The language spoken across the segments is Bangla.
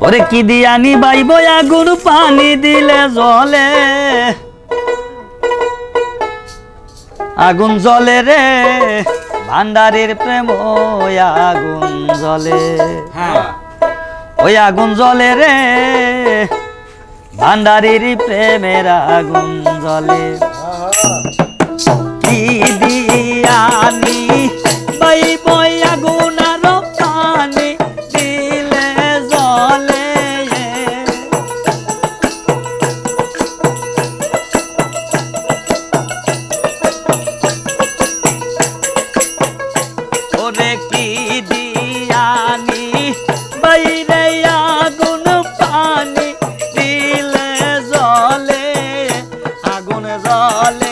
ওরে কি দিয়ানি বাইব আগুন পানি দিলে জলে? আগুন জলে রে ভান্ডারের প্রেম ওই আগুন জলে হ্যাঁ। ওই আগুন জলে রে ভান্ডারির প্রেমের আগুন জলে is all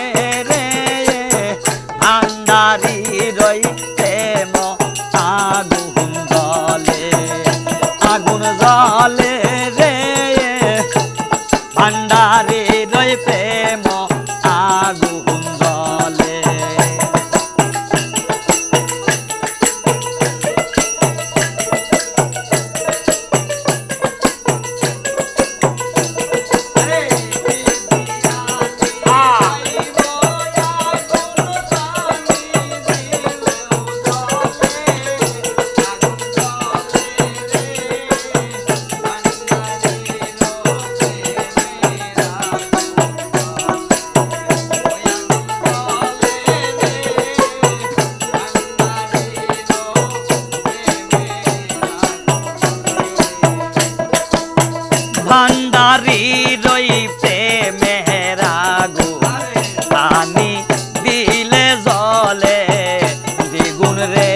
ভান্ডারি রই প্রেমে রাগু পানি দিলে জলে দ্বিগুণ রে।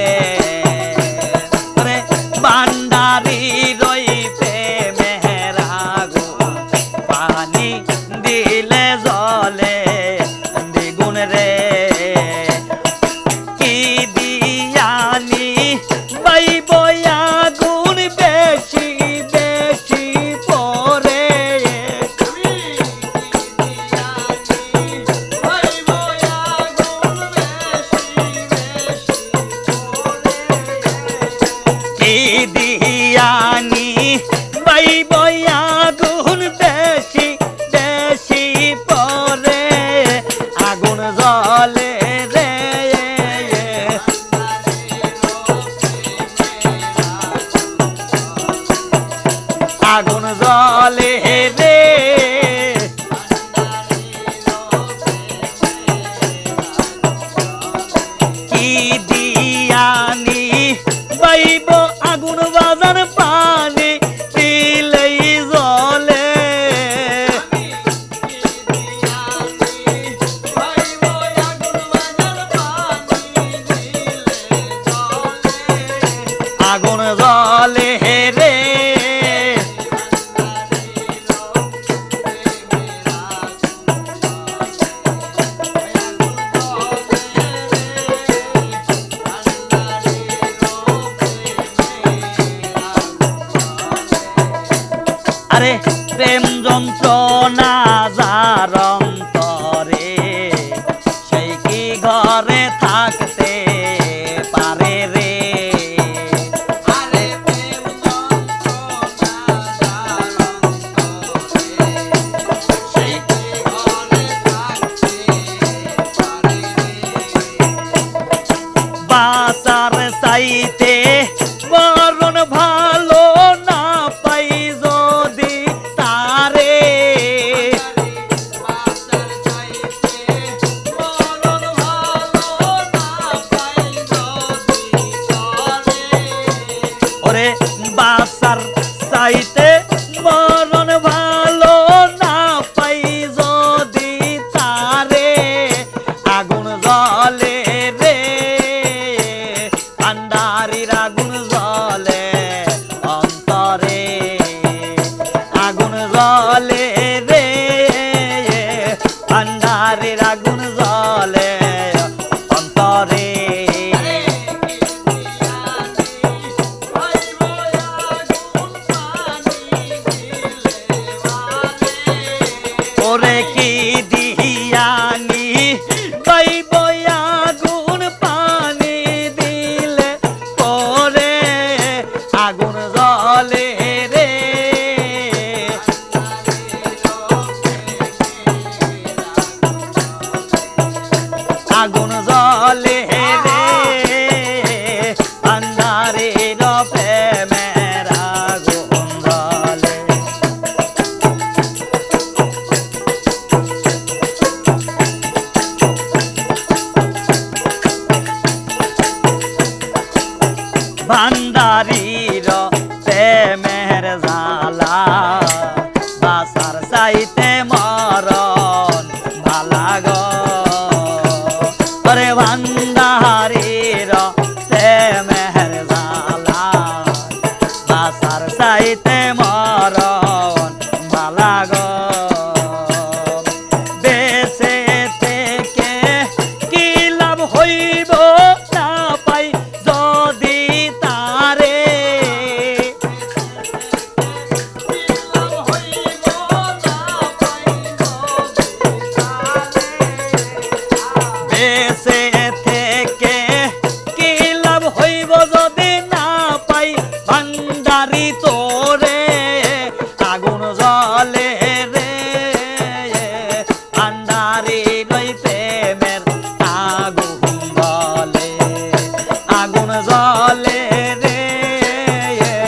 ভান্ডারি রই প্রেমে রাগু পানি জলে আরে প্রেম যন্ত্রণা যারং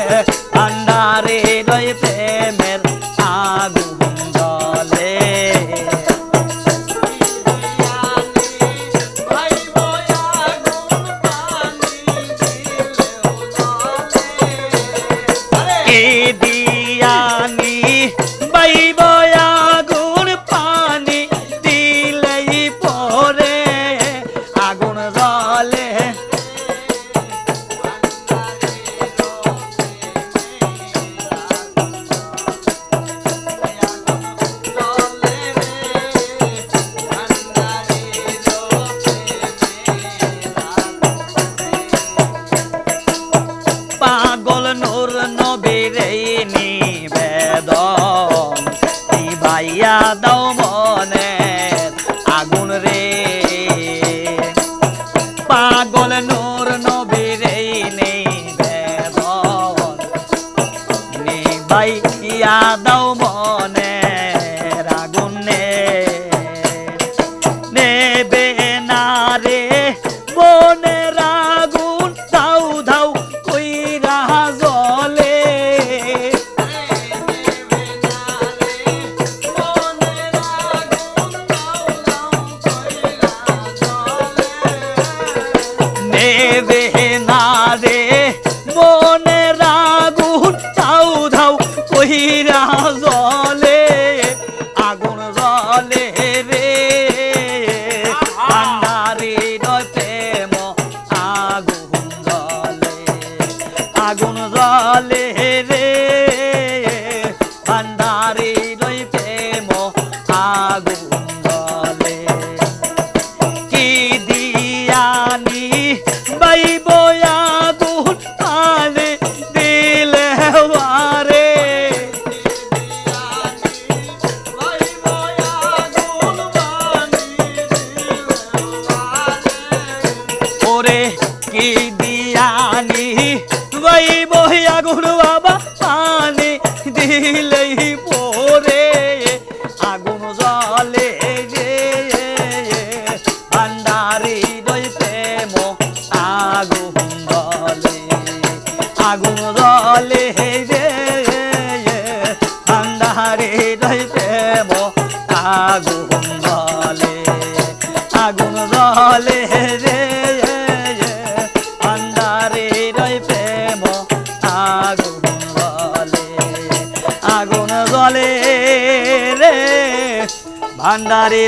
yeah.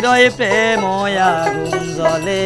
রয় প্রেম আগুন জলে